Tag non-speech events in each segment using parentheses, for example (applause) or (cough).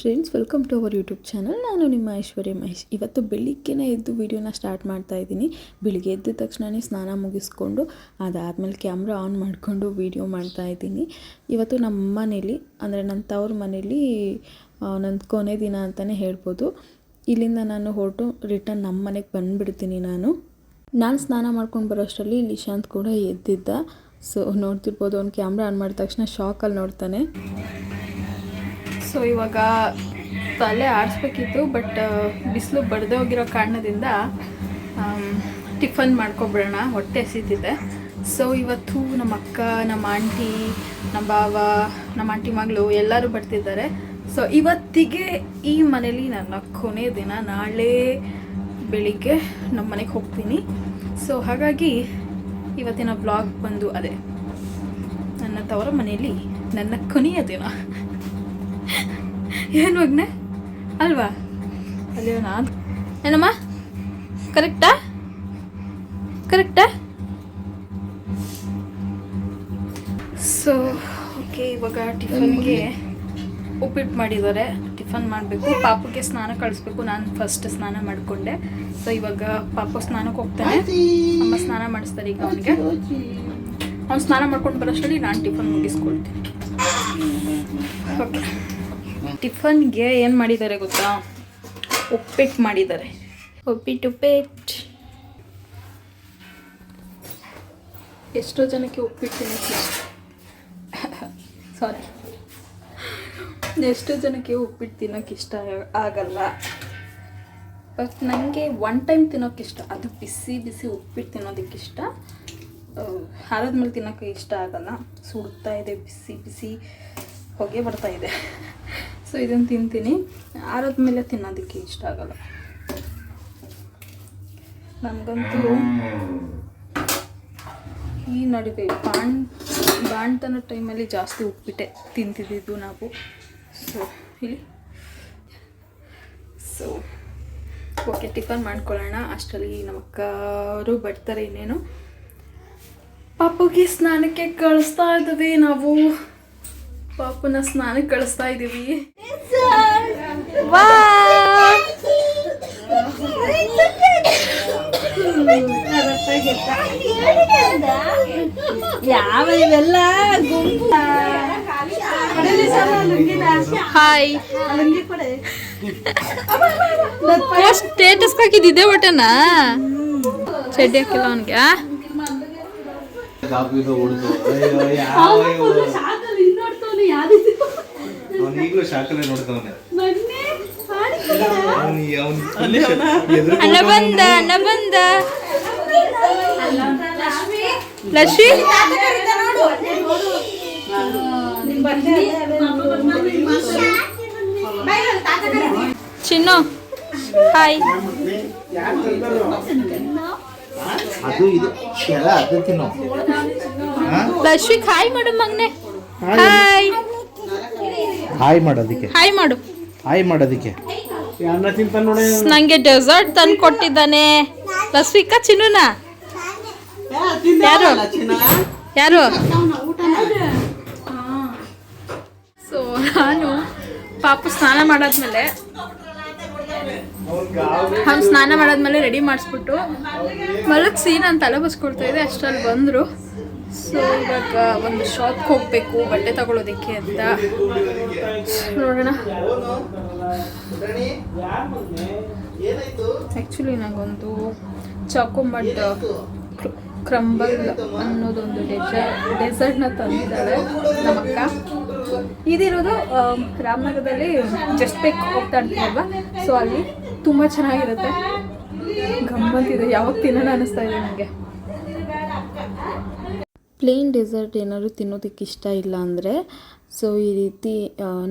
Friends welcome to our YouTube channel ನಾನು ನಿಮ್ಮ ಐಶ್ವರ್ಯ ಮಹೇಶ್. ಇವತ್ತು ಬೆಳಿಗ್ಗೆನೇ ಎದ್ದು ವೀಡಿಯೋನ ಸ್ಟಾರ್ಟ್ ಮಾಡ್ತಾ ಇದ್ದೀನಿ. ಬೆಳಿಗ್ಗೆ ಎದ್ದ ತಕ್ಷಣವೇ ಸ್ನಾನ ಮುಗಿಸ್ಕೊಂಡು, ಅದಾದಮೇಲೆ ಕ್ಯಾಮ್ರಾ ಆನ್ ಮಾಡಿಕೊಂಡು ವೀಡಿಯೋ ಮಾಡ್ತಾ ಇದ್ದೀನಿ. ಇವತ್ತು ನಮ್ಮ ಮನೇಲಿ, ಅಂದರೆ ನನ್ನ ತವ್ರ ಮನೇಲಿ ನನ್ನ ಕೊನೆ ದಿನ ಅಂತಲೇ ಹೇಳ್ಬೋದು. ಇಲ್ಲಿಂದ ನಾನು ಹೊರಟು ರಿಟರ್ನ್ ನಮ್ಮ ಮನೆಗೆ ಬಂದುಬಿಡ್ತೀನಿ ನಾನು. ನಾನು ಸ್ನಾನ ಮಾಡ್ಕೊಂಡು ಬರೋಷ್ಟರಲ್ಲಿ ನಿಶಾಂತ್ ಕೂಡ ಎದ್ದಿದ್ದ. ಸೊ ನೋಡ್ತಿರ್ಬೋದು, ಅವ್ನು ಕ್ಯಾಮ್ರಾ ಆನ್ ಮಾಡಿದ ತಕ್ಷಣ ಶಾಕಲ್ಲಿ ನೋಡ್ತಾನೆ. ಸೊ ಇವಾಗ ತಲೆ ಆಡಿಸ್ಬೇಕಿತ್ತು ಬಟ್ ಬಿಸಿಲು ಬಡದೇ ಹೋಗಿರೋ ಕಾರಣದಿಂದ ಟಿಫನ್ ಮಾಡ್ಕೊಬಿಡೋಣ, ಹೊಟ್ಟೆ ಹಸಿತಿದೆ. ಸೊ ಇವತ್ತು ನಮ್ಮ ಅಕ್ಕ, ನಮ್ಮ ಆಂಟಿ, ನಮ್ಮ ಬಾವ, ನಮ್ಮ ಆಂಟಿ ಮಗಳು ಎಲ್ಲರೂ ಬರ್ತಿದ್ದಾರೆ. ಸೊ ಇವತ್ತಿಗೆ ಈ ಮನೇಲಿ ನನ್ನ ಕೊನೆ ದಿನ, ನಾಳೆ ಬೆಳಿಗ್ಗೆ ನಮ್ಮ ಮನೆಗೆ ಹೋಗ್ತೀನಿ. ಸೊ ಹಾಗಾಗಿ ಇವತ್ತಿನ ಬ್ಲಾಗ್ ಬಂದು ಅದೇ. ನನ್ನ ತವರ ಮನೆಯಲ್ಲಿ ನನ್ನ ಕೊನೆಯ ದಿನ. ಏನು ಮಗ್ನೆ? ಅಲ್ವಾ? ಅಲ್ಲಿಯೋ ನಾನು ಏನಮ್ಮ? ಕರೆಕ್ಟಾ? ಕರೆಕ್ಟಾ? ಸೊ ಓಕೆ ಇವಾಗ ಟಿಫನ್ಗೆ ಉಪ್ಪಿಟ್ಟು ಮಾಡಿದ್ದಾರೆ. ಟಿಫನ್ ಮಾಡಬೇಕು. ಪಾಪಕ್ಕೆ ಸ್ನಾನ ಕಳಿಸ್ಬೇಕು. ನಾನು ಫಸ್ಟ್ ಸ್ನಾನ ಮಾಡಿಕೊಂಡೆ. ಸೊ ಇವಾಗ ಪಾಪ ಸ್ನಾನಕ್ಕೆ ಹೋಗ್ತಾನೆ. ಅಮ್ಮ ಸ್ನಾನ ಮಾಡಿಸ್ತಾರೆ ಈಗ ಅವನಿಗೆ. ಅವ್ನು ಸ್ನಾನ ಮಾಡ್ಕೊಂಡು ಬರೋಷ್ಟರಲ್ಲಿ ನಾನು ಟಿಫನ್ ಮುಗಿಸ್ಕೊಳ್ತೀನಿ. ಓಕೆ ಟಿಫನ್ಗೆ ಏನು ಮಾಡಿದ್ದಾರೆ ಗೊತ್ತಾ? ಉಪ್ಪಿಟ್ಟು ಮಾಡಿದ್ದಾರೆ. ಉಪ್ಪಿಟ್ಟು ಉಪ್ಪಿಟ್ಟು. ಎಷ್ಟೋ ಜನಕ್ಕೆ ಉಪ್ಪಿಟ್ಟು ತಿನ್ನೋಕ್ಕೆ ಇಷ್ಟ. ಸಾರಿ ಎಷ್ಟೋ ಜನಕ್ಕೆ ಉಪ್ಪಿಟ್ಟು ತಿನ್ನೋಕ್ಕೆ ಇಷ್ಟ ಆಗಲ್ಲ. ಬಟ್ ನನಗೆ ಒನ್ ಟೈಮ್ ತಿನ್ನೋಕೆ ಇಷ್ಟ. ಅದು ಬಿಸಿ ಬಿಸಿ ಉಪ್ಪಿಟ್ಟು ತಿನ್ನೋದಕ್ಕೆ ಇಷ್ಟ. ಹಾರದ ಮೇಲೆ ತಿನ್ನೋಕ್ಕೆ ಇಷ್ಟ ಆಗಲ್ಲ. ಸುಡ್ತಾ ಇದೆ ಬಿಸಿ ಬಿಸಿ ಹೊಗೆ ಬರ್ತಾ ಇದೆ. ಸೊ ಇದನ್ನು ತಿಂತೀನಿ. ಆರದ ಮೇಲೆ ತಿನ್ನೋದಕ್ಕೆ ಇಷ್ಟ ಆಗಲ್ಲ. ನಮಗಂತೂ ಈ ನಡುವೆ ಬಾಣ್ ಬಾಣ್ತನ ಟೈಮಲ್ಲಿ ಜಾಸ್ತಿ ಉಪ್ಪಿಟ್ಟೆ ತಿಂತಿದ್ದಿದ್ದು ನಾವು. ಸೊ, ಇಲ್ಲಿ. ಸೊ, ಓಕೆ, ಟಿಫನ್ ಮಾಡ್ಕೊಳ್ಳೋಣ. ಅಷ್ಟರಲ್ಲಿ ನಮ್ಮ ಅಕ್ಕವರು ಬರ್ತಾರೆ ಇನ್ನೇನು. ಪಾಪುಗೆ ಸ್ನಾನಕ್ಕೆ ಕಳಿಸ್ತಾ ಇದ್ದೀವಿ ನಾವು. ಪಾಪುನ ಸ್ನಾನಕ್ಕೆ ಕಳಿಸ್ತಾ ಇದ್ದೀವಿ ಯಾವ ಇವೆಲ್ಲ ಗುಂಪು? ಹಾಯ್ ಸ್ಟೇಟಸ್ ಹಾಕಿದ್ದೆ ಒಟ್ಟನಾ ಚಡ್ಡಿ ಹಾಕಿಲ್ಲ ಅವನಿಗೆ ಕಾಪಿನ ಹೊಡ್ದು ಅಯ್ಯೋ ಯಾವ ಅವ್ನು ಈಗಲೂ ಶಾಕಲ್ಲೇ ನೋಡ್ತಾವನೆ ಅಣ್ಣ ಬಂದ ಅಣ್ಣ ಬಂದ. ಲಕ್ಷ್ಮಿ? ಚಿನ್ನು ಹಾಯ್. ಅದು ಇದು ಲಕ್ಷ್ಮಿ ಹಾಯ್ ಮೇಡಮ್ ಮಗ್ನೆ. ಹಾಯ್. ಹಾಯ್. ಮಾಡೋದಕ್ಕೆ. ಹಾಯ್ ಮಾಡು. ಹಾಯ್ ಮಾಡೋದಕ್ಕೆ. ನಂಗೆ ಡೆಸರ್ಟ್ ತಂದು ಕೊಟ್ಟಿದ್ದಾನೆ. ಲಸ್ವಿಕಾ ಚಿನ್ನುನ? ಯಾರು? ಯಾರು? ಸೊ ನಾನು ಪಾಪ ಸ್ನಾನ ಮಾಡಾದ್ಮೇಲೆ ಅವ್ನು ಸ್ನಾನ ಮಾಡಾದ್ಮೇಲೆ ರೆಡಿ ಮಾಡಿಸ್ಬಿಟ್ಟು ಮಲಗಿಸಿ ನಾನು ತಲೆ ಬಸ್ಕೊಳ್ತಾ ಇದ್ದೆ ಅಷ್ಟರಲ್ಲಿ ಬಂದರು. ಸೊ ಇವಾಗ ಒಂದು ಶಾಪ್ಗೆ ಹೋಗಬೇಕು, ಬಟ್ಟೆ ತಗೊಳ್ಳೋದಕ್ಕೆ ಅಂತ. ನೋಡೋಣ. ಆ್ಯಕ್ಚುಲಿ ನನಗೊಂದು ಚಾಕೋಮಟ್ ಕ್ರಂಬಲ್ ಅನ್ನೋದೊಂದು ಡೆಸರ್ಟ್ ಡೆಸರ್ಟ್ನ ತಂದಿದ್ದಾಳೆ ನಮ್ಮ ಅಕ್ಕ. ಇದಿರೋದು ರಾಮನಗರದಲ್ಲಿ ಜಸ್ಟ್ ಬೇಕ್ ಹೋಗ್ತಾ ಇರ್ತೀವಲ್ವ ಸೊ ಅಲ್ಲಿ ತುಂಬ ಚೆನ್ನಾಗಿರುತ್ತೆ. ಗಮ್ಮತ್ತಿದೆ ಯಾವಾಗ ತಿನ್ನೋಣ ಅನ್ನಿಸ್ತಾ ಇದೆ ನನಗೆ ಪ್ಲೇನ್ ಡೆಸರ್ಟ್ ಏನಾದರೂ ತಿನ್ನೋದಕ್ಕೆ ಇಷ್ಟ ಇಲ್ಲ ಅಂದರೆ ಸೊ ಈ ರೀತಿ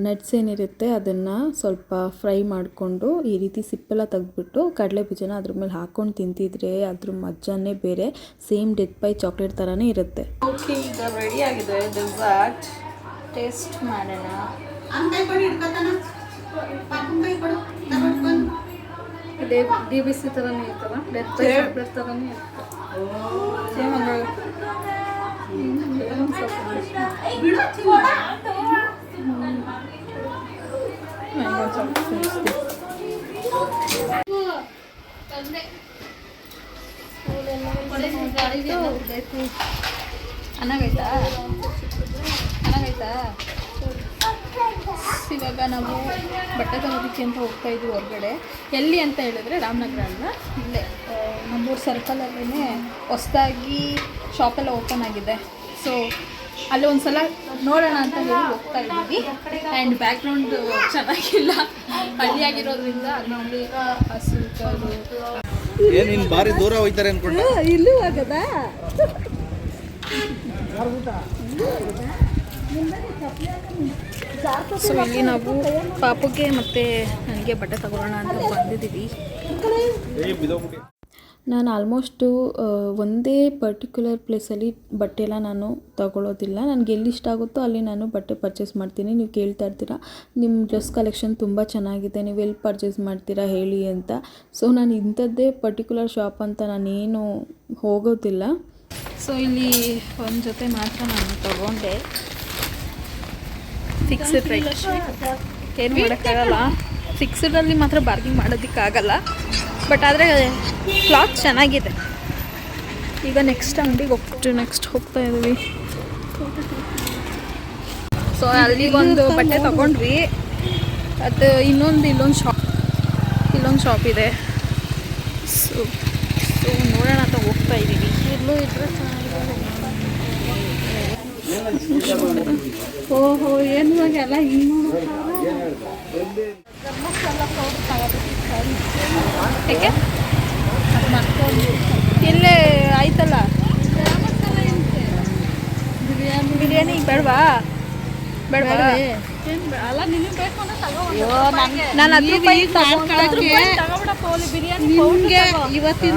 ನಟ್ಸ್ ಏನಿರುತ್ತೆ ಅದನ್ನು ಸ್ವಲ್ಪ ಫ್ರೈ ಮಾಡಿಕೊಂಡು ಈ ರೀತಿ ಸಿಪ್ಪೆಲ್ಲ ತೆಗೆದ್ಬಿಟ್ಟು ಕಡಲೆ ಬೀಜನ ಅದ್ರ ಮೇಲೆ ಹಾಕ್ಕೊಂಡು ತಿಂತಿದ್ರೆ ಅದ್ರ ಮಜ್ಜಾನೇ ಬೇರೆ ಸೇಮ್ ಡೆತ್ ಬೈ ಚಾಕ್ಲೇಟ್ ಥರನೇ ಇರುತ್ತೆ. ಓಕೆ ಈಗ ರೆಡಿ ಆಗಿದೆ ಡೆಸರ್ಟ್ ಟೇಸ್ಟ್ ಮಾಡೋಣ. ಡಿ ಬಿ ಸಿ ಥರನೇ ಇರ್ತಲ್ಲ ಡೆತ್ ಪೈ ಚಾಕ್ಲೇಟ್ ಥರನೇ ಇರುತ್ತೆ ಇವಾಗ ನಾವು ಬಟ್ಟೆ ತಗೋದಕ್ಕೆ ಅಂತ ಹೋಗ್ತಾ ಇದ್ವಿ ಹೊರಗಡೆ. ಎಲ್ಲಿ ಅಂತ ಹೇಳಿದ್ರೆ ರಾಮನಗರ ಅಲ್ಲ ಇಲ್ಲೇ. ನಮ್ಮೂರು ಸರ್ಕಲಲ್ಲೇ ಹೊಸದಾಗಿ ಶಾಪೆಲ್ಲ ಓಪನ್ ಆಗಿದೆ. ಸೊ ಅಲ್ಲಿ ಒಂದು ಸಲ ನೋಡೋಣ ಅಂತ ಹೇಳಿ ಹೋಗ್ತಾ ಇದ್ದೀವಿ. ಆ್ಯಂಡ್ ಬ್ಯಾಕ್ಗ್ರೌಂಡ್ ಚೆನ್ನಾಗಿಲ್ಲ. ಹಳ್ಳಿಯಾಗಿರೋದ್ರಿಂದ ಅಲ್ಲಿ ಹಸು ಕರು ಏನ್ ಇನ್ ಬಾರಿ ದೂರ ಹೋಯ್ತಾರೆ ಅನ್ಕೊಂಡು. ಇಲ್ಲೂ ಆಗದಾ? ಸೊ ಇಲ್ಲಿ ನಾವು ಪಾಪುಗೆ ಮತ್ತೆ ನನಗೆ ಬಟ್ಟೆ ತಗೊಳ್ಳೋಣ ಅಂತ ಬಂದಿದ್ದೀವಿ. ನಾನು ಆಲ್ಮೋಸ್ಟು ಒಂದೇ ಪರ್ಟಿಕ್ಯುಲರ್ ಪ್ಲೇಸಲ್ಲಿ ಬಟ್ಟೆಲ್ಲ ನಾನು ತಗೊಳ್ಳೋದಿಲ್ಲ ನನಗೆ ಎಲ್ಲಿ ಇಷ್ಟ ಆಗುತ್ತೋ ಅಲ್ಲಿ ನಾನು ಬಟ್ಟೆ ಪರ್ಚೇಸ್ ಮಾಡ್ತೀನಿ. ನೀವು ಕೇಳ್ತಾ ಇರ್ತೀರಾ ನಿಮ್ಮ ಡ್ರೆಸ್ ಕಲೆಕ್ಷನ್ ತುಂಬ ಚೆನ್ನಾಗಿದೆ ನೀವು ಎಲ್ಲಿ ಪರ್ಚೇಸ್ ಮಾಡ್ತೀರಾ ಹೇಳಿ ಅಂತ. ಸೊ ನಾನು ಇಂಥದ್ದೇ ಪರ್ಟಿಕ್ಯುಲರ್ ಶಾಪ್ ಅಂತ ನಾನೇನು ಹೋಗೋದಿಲ್ಲ. ಸೊ ಇಲ್ಲಿ ಒಂದು ಜೊತೆ ಮಾತ್ರ ನಾನು ತಗೊಂಡೆ. ಫಿಕ್ಸ್ ಏನು ಮಾಡೋಕ್ಕಾಗಲ್ಲ? ಫಿಕ್ಸ್ಡಲ್ಲಿ ಮಾತ್ರ ಬಾರ್ಗಿಂಗ್ ಮಾಡೋದಕ್ಕಾಗಲ್ಲ. ಬಟ್ ಆದರೆ ಕ್ಲಾತ್ ಚೆನ್ನಾಗಿದೆ. ಈಗ ನೆಕ್ಸ್ಟ್ ಅಂಗಡಿಗೆ ಹೋಗ್ಬಿಟ್ಟು ನೆಕ್ಸ್ಟ್ ಹೋಗ್ತಾ ಇದ್ವಿ ಸೊ ಅಲ್ಲಿಗೊಂದು ಬಟ್ಟೆ ತಗೊಂಡ್ವಿ. ಅದು ಇನ್ನೊಂದು, ಇಲ್ಲೊಂದು ಶಾಪ್ ಇಲ್ಲೊಂದು ಶಾಪ್ ಇದೆ. ಸೊ ಸೊ ನೋಡೋಣ ಅಂತ ಹೋಗ್ತಾ ಇದ್ದೀವಿ. ಇಲ್ಲೂ ಇದ್ರೆ ಓಹೋ, ಏನು ಅಲ್ಲ ಹಿಂಗೆ ಏಕೆ ಇಲ್ಲೇ ಆಯ್ತಲ್ಲ? ಬಿರಿಯಾನಿ ಬೇಡವಾ? ಬೇಡವಾ? ನಾನು ಹತ್ತು ರೂಪಾಯಿ ನಿಮ್ಗೆ ಇವತ್ತಿನ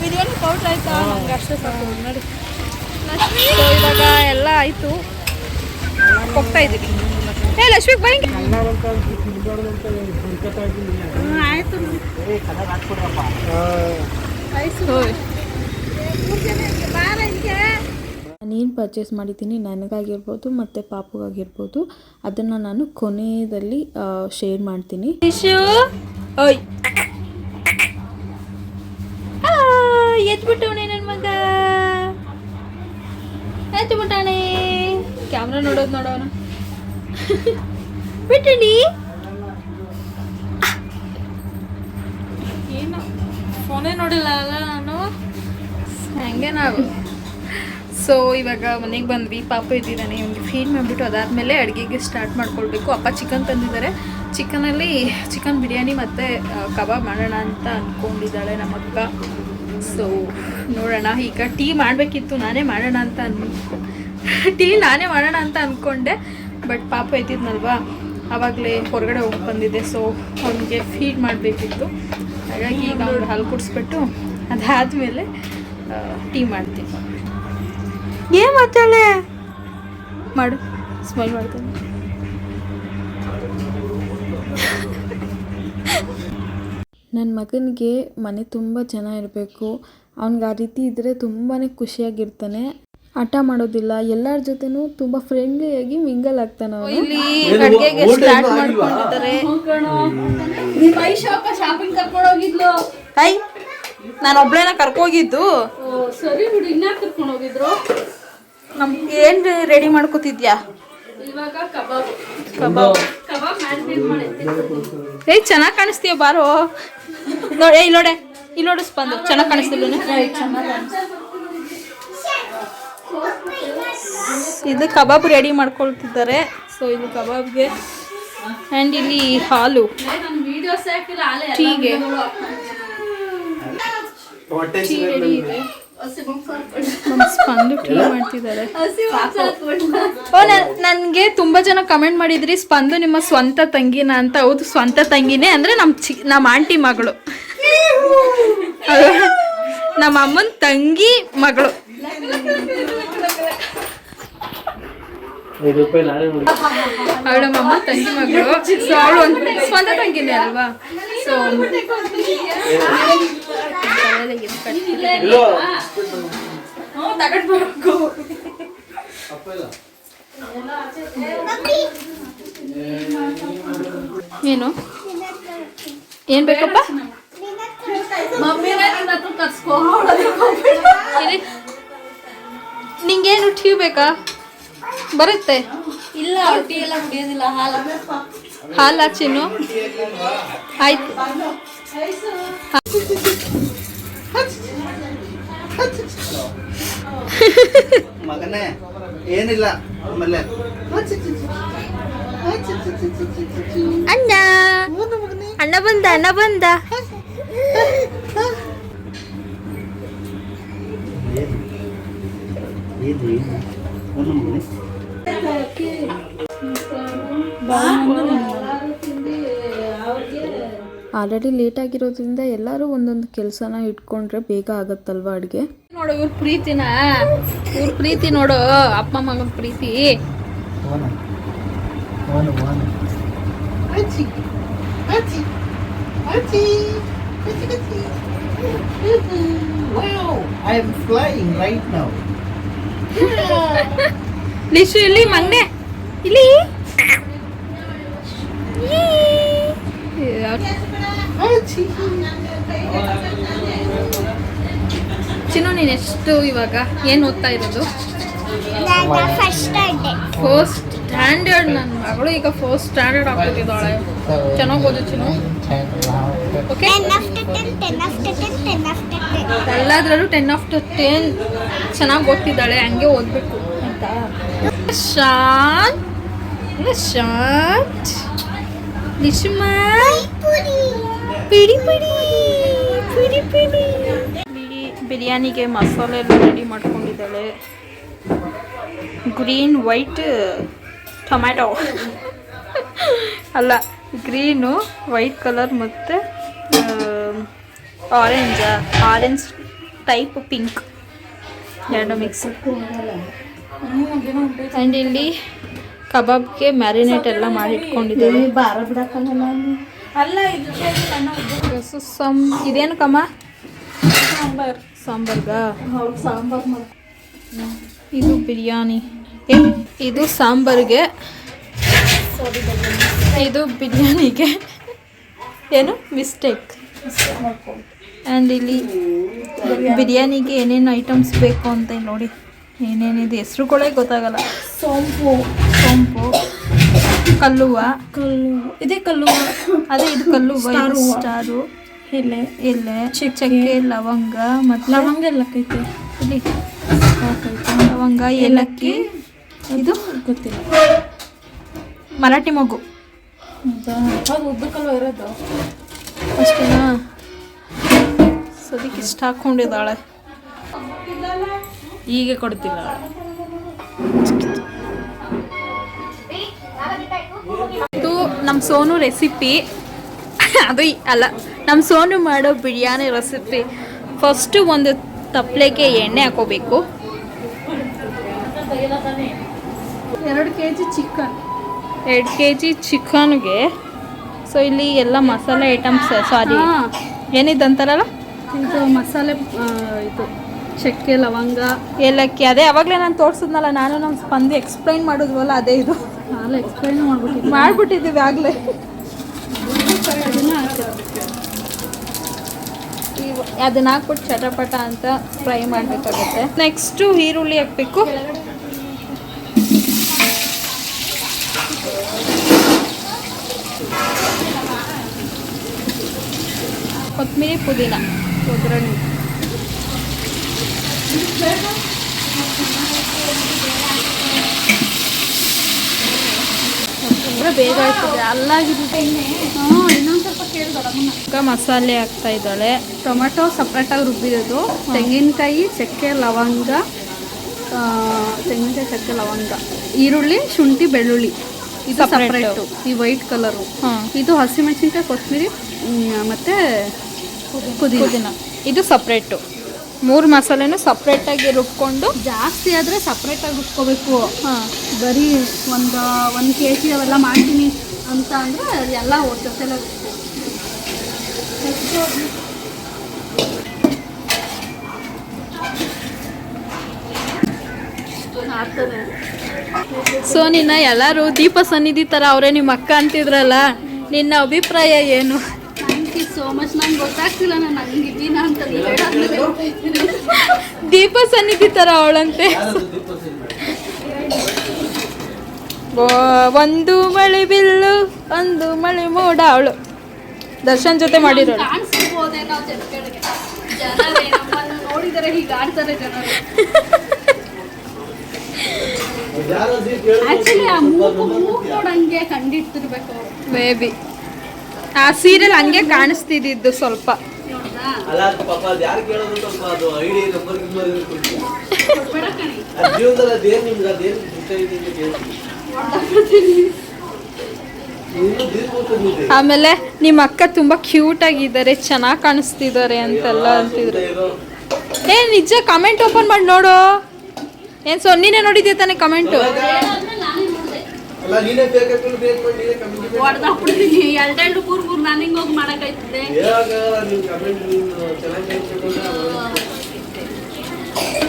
ಬಿರಿಯಾನಿ ಪೌಡ್ರ್ ಆಯ್ತಾ? ನಂಗೆ ಅಷ್ಟೇ ಸಾಕು. ನೋಡಿ. ಸೊ ಇವಾಗ ಎಲ್ಲ ಆಯಿತು. ಹೋಗ್ತಾ ಇದ್ದೀವಿ. ಏ ಲಕ್ಷ್ಮಿ ಬೈ ಆಯಿತು. ನಾನೇನು ಪರ್ಚೇಸ್ ಮಾಡಿದ್ದೀನಿ ನನಗಾಗಿರ್ಬೋದು ಮತ್ತು ಪಾಪುಗಾಗಿರ್ಬೋದು ಅದನ್ನು ನಾನು ಕೊನೆಯಲ್ಲಿ ಶೇರ್ ಮಾಡ್ತೀನಿ. ಓಯ್. ಎದ್ಬಿಟ್ಟವನೇ ನನ್ನ ಮಗ. ಎದ್ಬಿಟ್ಟಣೆ ಕ್ಯಾಮ್ರಾ ನೋಡೋದು ನೋಡೋನು. (laughs) ಬಿಟ್ಟಣಿ ಏನು? ಫೋನೇ ನೋಡಿಲ್ಲ ಅಲ್ಲ ನಾನು? ಹಂಗೆ ನಾವು. ಸೊ ಇವಾಗ ಮನೆಗೆ ಬಂದ್ವಿ. ಪಾಪ ಇದ್ದಿದ್ದಾನೆ. ಇವ್ನಿಗೆ ಫೀಡ್ ಮಾಡಿಬಿಟ್ಟು ಅದಾದಮೇಲೆ ಅಡುಗೆಗೆ ಸ್ಟಾರ್ಟ್ ಮಾಡ್ಕೊಳ್ಬೇಕು. ಅಪ್ಪ ಚಿಕನ್ ತಂದಿದ್ದಾರೆ. ಚಿಕನಲ್ಲಿ ಚಿಕನ್ ಬಿರಿಯಾನಿ ಮತ್ತು ಕಬಾಬ್ ಮಾಡೋಣ ಅಂತ ಅಂದ್ಕೊಂಡಿದ್ದಾಳೆ ನಮ್ಮಕ್ಕ. ಸೊ ನೋಡೋಣ. ಈಗ ಟೀ ಮಾಡಬೇಕಿತ್ತು. ನಾನೇ ಮಾಡೋಣ ಅಂತ ಅನ್ (laughs) ಟೀ ನಾನೇ ಮಾಡೋಣ ಅಂತ ಅಂದ್ಕೊಂಡೆ ಬಟ್ ಪಾಪ ಎದ್ದಿದ್ನಲ್ವಾ ಆವಾಗಲೇ ಹೊರಗಡೆ ಹೋಗಿ ಬಂದಿದ್ದೆ ಸೊ ಅವನಿಗೆ ಫೀಡ್ ಮಾಡಬೇಕಿತ್ತು. ಹಾಗಾಗಿ ಈಗ ಹಾಲು ಕುಡಿಸ್ಬಿಟ್ಟು ಅದಾದಮೇಲೆ ಟೀ ಮಾಡ್ತೀನಿ. ಏನು ಮಾತಾಳೆ ಮಾಡು ಸ್ಮೈಲ್ ಮಾಡ್ತಾನೆ. ನನ್ನ ಮಗನಿಗೆ ಮನೆ ತುಂಬ ಚೆನ್ನಾಗಿರಬೇಕು. ಅವ್ನಿಗೆ ಆ ರೀತಿ ಇದ್ದರೆ ತುಂಬಾ ಖುಷಿಯಾಗಿರ್ತಾನೆ. ಹಠ ಮಾಡೋದಿಲ್ಲ. ಎಲ್ಲರ ಜೊತೆನೂ ಫ್ರೆಂಡ್ಲಿ ಆಗಿ ಮಿಂಗಲ್ ಆಗ್ತಾನೆ ಅವನು ಇಲ್ಲಿ ಅಡುಗೆಗೆ ಸ್ಟಾರ್ಟ್ ಮಾಡ್ಕೊಂಡಿದ್ದಾರೆ. ಶಾಪಿಂಗ್ ಕರ್ಕೊಂಡು ಹೋಗಿದ್ಲು? ಹೈ ನಾನು ಒಬ್ಳೇನ ಕರ್ಕೋಗಿದ್ದು. ಸರಿ ಬಿಡು ಇನ್ನ ಕರ್ಕೊಂಡು ಹೋಗಿದ್ರು? ನಮ್ ಏನ್ ರೆಡಿ ಮಾಡ್ಕೋತಿದ್ಯಾ? ಇವಾಗ ಕಬಾಬ್. ಕಬಾಬ್. ಕಬಾಬ್ ಮ್ಯಾರಿನೇಟ್ ಮಾಡಿ ಏಯ್ ಚೆನ್ನಾಗಿ ಕಾಣಿಸ್ತೀಯ ಬಾರೋ. ನೋಡಿ ಏಯ್ ಇಲ್ಲೋಡೆ ಇಲ್ಲೋಡು ಸ್ಪಂದು. ಚೆನ್ನಾಗಿ ಕಾಣಿಸ್ತಿಲ್ಲ. ಇದು ಕಬಾಬ್ ರೆಡಿ ಮಾಡ್ಕೊಳ್ತಿದ್ದಾರೆ. ಸೊ ಇದು ಕಬಾಬ್ಗೆ ಆ್ಯಂಡ್ ಇಲ್ಲಿ ಹಾಲು. ಟೀಗೆ ಹೊಟ್ಟೆ ಟೀ ರೆಡಿ ಇದೆ. ನಮ್ಮ ಸ್ಪಂದು ಟೀ ಮಾಡ್ತಿದ್ದಾರೆ. ಓ ನನಗೆ ತುಂಬ ಜನ ಕಮೆಂಟ್ ಮಾಡಿದ್ರಿ ಸ್ಪಂದು ನಿಮ್ಮ ಸ್ವಂತ ತಂಗಿನ ಅಂತ. ಹೌದು ಸ್ವಂತ ತಂಗಿನೇ ಅಂದರೆ ನಮ್ಮ ಚಿ ನಮ್ಮ ಆಂಟಿ ಮಗಳು. ನಮ್ಮ ಅಮ್ಮನ ತಂಗಿ ಮಗಳು. ಅವಳು ಮಮ್ಮ ತಂಗಿ ಮಗಳು. ಸೊ ಅವಳು ಒಂದು ಸ್ವಂತ ತಂಗಿನೇ ಅಲ್ವಾ? ಸೊ ಏನು? ಏನು ಬೇಕಪ್ಪ? ಟೀ ಬೇಕಾ? ಬರುತ್ತೆ. ಇಲ್ಲ ಟೀ ಎಲ್ಲ ಕುಡಿಯೋದಿಲ್ಲ ಹಾಲು ಹಾಲು ಹಚ್ಚಿನು ಆಯ್ತು. ಮಗನೇ ಏನಿಲ್ಲ ಆಮೇಲೆ. ಅಣ್ಣ. ಅಣ್ಣ ಬಂದ ಅಣ್ಣ ಬಂದ. ಆಲ್ರೆಡಿ ಲೇಟ್ ಆಗಿರೋದ್ರಿಂದ ಎಲ್ಲರೂ ಒಂದೊಂದು ಕೆಲಸನ ಇಟ್ಕೊಂಡ್ರೆ ಬೇಗ ಆಗತ್ತಲ್ವಾ ಅಡುಗೆ? ನೋಡು ಇವ್ರ ಪ್ರೀತಿನ? ಇವ್ರ ಪ್ರೀತಿ ನೋಡು ಅಪ್ಪ ಮಗನ ಪ್ರೀತಿ. ಓನ ಓನ flying right ಅಚ್ಚಿ ಲಿಶು ಇಲ್ಲಿ ಮಂಗ್ನೆ ಇಲ್ಲಿ. ಚಿನ್ನು ನೀನು ಎಷ್ಟು ಇವಾಗ ಏನು ಓದ್ತಾ ಇರೋದು? ಫಸ್ಟ್ ಸ್ಟ್ಯಾಂಡರ್ಡ್ ನನ್ನ ಮಗಳು ಈಗ ಫಸ್ಟ್ ಸ್ಟ್ಯಾಂಡರ್ಡ್ ಆಗ್ಬಿಟ್ಟಿದ್ದಾಳೆ ಚೆನ್ನಾಗಿ ಓದು ಚಿನ್ನು ಓಕೆ ಎಲ್ಲದರಲ್ಲೂ ಟೆನ್ ಆಫ್ ಟು ಟೆನ್ ಚೆನ್ನಾಗಿ ಓದ್ತಿದ್ದಾಳೆ ಹಂಗೆ ಓದಬೇಕು ಅಂತ ಶಾಂತ್ ಶಾಂತ್. ನಿಶುಮಾ? ಪಿಡಿ ಪಿಡಿ ಪಿಡಿ ಪಿಡಿ ಬಿರಿಯಾನಿಗೆ ಮಸಾಲೆ ಎಲ್ಲ ರೆಡಿ ಮಾಡ್ಕೊಂಡಿದ್ದಾಳೆ. ಗ್ರೀನ್ ವೈಟ್ ಟೊಮ್ಯಾಟೊ ಅಲ್ಲ ಗ್ರೀನು ವೈಟ್ ಕಲರ್ ಮತ್ತು ಆರೆಂಜ ಆರೆಂಜ್ ಟೈಪ್ ಪಿಂಕ್ ಎರಡು ಮಿಕ್ಸ್ ಆ್ಯಂಡ್ ಇಲ್ಲಿ ಕಬಾಬ್ಗೆ ಮ್ಯಾರಿನೇಟ್ ಎಲ್ಲ ಮಾಡಿ ಇಟ್ಕೊಂಡಿದ್ದೇವೆ ಅಲ್ಲ ಇದು ಸಮ್ ಇದೇನು ಕಮ್ಮ ಸಾಂಬಾರ್ ಸಾಂಬಾರ್ಗ ಸಾಂಬಾರ್ ಇದು ಬಿರಿಯಾನಿ. ಇದು ಸಾಂಬಾರ್ಗೆ. ಇದು ಬಿರಿಯಾನಿಗೆ. ಏನು? ಮಿಸ್ಟೇಕ್ ಆ್ಯಂಡ್ ಇಲ್ಲಿ ಬಿರಿಯಾನಿಗೆ ಏನೇನು ಐಟಮ್ಸ್ ಬೇಕು ಅಂತ ನೋಡಿ. ಏನೇನಿದೆ? ಹೆಸ್ರುಗಳೇ ಗೊತ್ತಾಗಲ್ಲ. ಸೋಂಪು. ಸೋಂಪು. ಕಲ್ಲುವ. ಕಲ್ಲು ಇದೇ ಕಲ್ಲುವ. ಅದೇ ಇದು ಕಲ್ಲುವ. ಸ್ಟಾರು. ಎಲೆ. ಎಲೆ. ಚಕ್ಕೆ. ಲವಂಗ ಮತ್ತು ಲವಂಗ ಎಲ್ಲಕ್ಕೈತೆ ಇಲ್ಲಿ ಲವಂಗ ಏಲಕ್ಕಿ ಇದು ಗೊತ್ತಿಲ್ಲ. ಮರಾಠಿ ಮಗು ಇರೋದು? ಅಷ್ಟೇನಾ ಸದ್ಯಕ್ಕೆ ಇಷ್ಟ ಹಾಕೊಂಡಿದ್ದಾಳೆ. ಈಗ ಕೊಡ್ತಿಲ್ಲ ಇದು ನಮ್ಮ ಸೋನು ರೆಸಿಪಿ ಅದು ಅಲ್ಲ ನಮ್ಮ ಸೋನು ಮಾಡೋ ಬಿರಿಯಾನಿ ರೆಸಿಪಿ ಫಸ್ಟು ಒಂದು ತಪ್ಪಲೆಗೆ ಎಣ್ಣೆ ಹಾಕೋಬೇಕು. ಎರಡು ಕೆ ಜಿ ಚಿಕನ್. ಎರಡು ಕೆ ಜಿ ಚಿಕನ್ಗೆ ಸೊ ಇಲ್ಲಿ ಎಲ್ಲ ಮಸಾಲೆ ಐಟಮ್ಸ್ ಸಾರಿ. ಏನಿದೆ ಅಂತಾರಲ್ಲ? ಇದು ಮಸಾಲೆ ಇದು ಚಕ್ಕೆ ಲವಂಗ. ಏಲಕ್ಕಿ. ಅದೇ ಅವಾಗಲೇ ನಾನು ತೋರಿಸಿದ್ನಲ್ಲ ನಾನು ನಮ್ಮ ಸ್ಪಂದಿ ಎಕ್ಸ್ಪ್ಲೈನ್ ಮಾಡಿದ್ವಲ್ಲ ಅದೇ ಇದು. ಎಕ್ಸ್ಪ್ಲೈನ್ ಮಾಡ್ಬಿಟ್ಟಿದ್ದೆ ಮಾಡಿಬಿಟ್ಟಿದ್ದೀವಿ ಆಗಲೇ. ಅದನ್ನ ಹಾಕ್ಬಿಟ್ಟು ಚಟಪಟ ಅಂತ ಫ್ರೈ ಮಾಡಬೇಕಾಗುತ್ತೆ. ನೆಕ್ಸ್ಟು ಈರುಳ್ಳಿ ಹಾಕ್ಬೇಕು. ಕೊತ್ತಂಬರಿ ಪುದೀನ. ಒಗ್ಗರಣೆ ಬೇಗ ಆಗ್ತದೆ. ಅಲ್ಲಾಗಿರುತ್ತೆ ಹಾಂ ಇನ್ನೊಂದು ಸ್ವಲ್ಪ ಕೇಳಿದಳ ಈಗ ಮಸಾಲೆ ಹಾಕ್ತಾ ಇದ್ದಾಳೆ. ಟೊಮೆಟೊ ಸಪ್ರೇಟಾಗಿ ರುಬ್ಬಿರೋದು. ತೆಂಗಿನಕಾಯಿ ಚಕ್ಕೆ ಲವಂಗ ತೆಂಗಿನಕಾಯಿ ಚಕ್ಕೆ ಲವಂಗ. ಈರುಳ್ಳಿ ಶುಂಠಿ ಬೆಳ್ಳುಳ್ಳಿ. ಇದು ಸಪ್ರೇಟ್ ಈ ವೈಟ್ ಕಲರು ಇದು ಹಸಿಮೆಣಸಿನ್ಕಾಯಿ ಕೊತ್ತಂಬರಿ ಮತ್ತು ಪುದೀನ. ಇದು ಸಪ್ರೇಟು ಮೂರು ಮಸಾಲೆನೂ ಸಪ್ರೇಟಾಗಿ ರುಬ್ಕೊಂಡು ಜಾಸ್ತಿ ಆದರೆ ಸಪ್ರೇಟಾಗಿ ರುಬ್ಕೋಬೇಕು. ಬರೀ ಒಂದು ಒಂದು ಕೆ ಜಿ ಅವೆಲ್ಲ ಮಾಡ್ತೀನಿ ಅಂತ ಅಂದರೆ ಎಲ್ಲ ಜೊತೆಲ್ಲ ಸೊ ನಿನ್ನ ಎಲ್ಲರೂ ದೀಪ ಸನ್ನಿಧಿ ಥರ ಅವರೇ ನಿಮ್ಮ ಅಕ್ಕ ಅಂತಿದ್ರಲ್ಲ ನಿನ್ನ ಅಭಿಪ್ರಾಯ ಏನು? ಥ್ಯಾಂಕ್ ಯು ಸೋ ಮಚ್ ನಂಗೆ ಗೊತ್ತಾಗ್ತಿಲ್ಲ ನಾನು ಹಂಗಿದ್ದೀನ ಅಂತ ದೀಪ ಸನ್ನಿಧಿ ಥರ ಅವಳಂತೆ. ಒಂದು ಮಳೆ ಬಿಲ್ಲು ಒಂದು ಮಳೆ ಮೋಡ ಅವಳು. ದರ್ಶನ್ ಜೊತೆ ಮಾಡಿರೋ ನೋಡಿದರೆ ಹೀಗೆ ಆಡ್ತಾರೆ ಜನರು. ಆಕ್ಚುಲಿ ಆ ಮೂಗು ಮೂಗು ನೋಡಂಗೆ ಕಂಡಿಟ್ಟಿರ್ಬೇಕು. ಮೇ ಬಿ ಆ ಸೀರಿಯಲ್ ಹಂಗೆ ಕಾಣಿಸ್ತಿದ್ದು ಸ್ವಲ್ಪ. ಆಮೇಲೆ ನಿಮ್ಮ ಅಕ್ಕ ತುಂಬಾ ಕ್ಯೂಟ್ ಆಗಿದ್ದಾರೆ ಚೆನ್ನಾಗಿ ಕಾಣಿಸ್ತಿದ್ದಾರೆ ಅಂತೆಲ್ಲ ಅಂತಿದ್ರು. ಏ ನಿಜ ಕಮೆಂಟ್ ಓಪನ್ ಮಾಡಿ ನೋಡು. ಏನ್ ಸೊನ್ನಿನೇ ನೋಡಿದ್ಯಾ ತಾನೆ ಕಮೆಂಟು ಅಲ್ಲ ನೀನೇ ಫೇಕ್ ಹಾಕೊಂಡು ಫೇಕ್ ಮಾಡಿ ನೀನೇ ಕಮೆಂಟ್ ಹೊಡೆದಾಕ್ಬಿಡ್ತೀನಿ ಎರಡೆರಡು ಮೂರು ಮೂರು ನಾನು ಹಿಂಗೆ ಹೋಗಿ ಮಾಡೋಕ್ಕಾಯ್ತದೆ? ಹೇಳಕ್ಕಾಗಲ್ಲ ನೀವು ಕಮೆಂಟ್ ನೀವು ಚೆನ್ನಾಗಿ ಹೇಳ್ಬೇಕು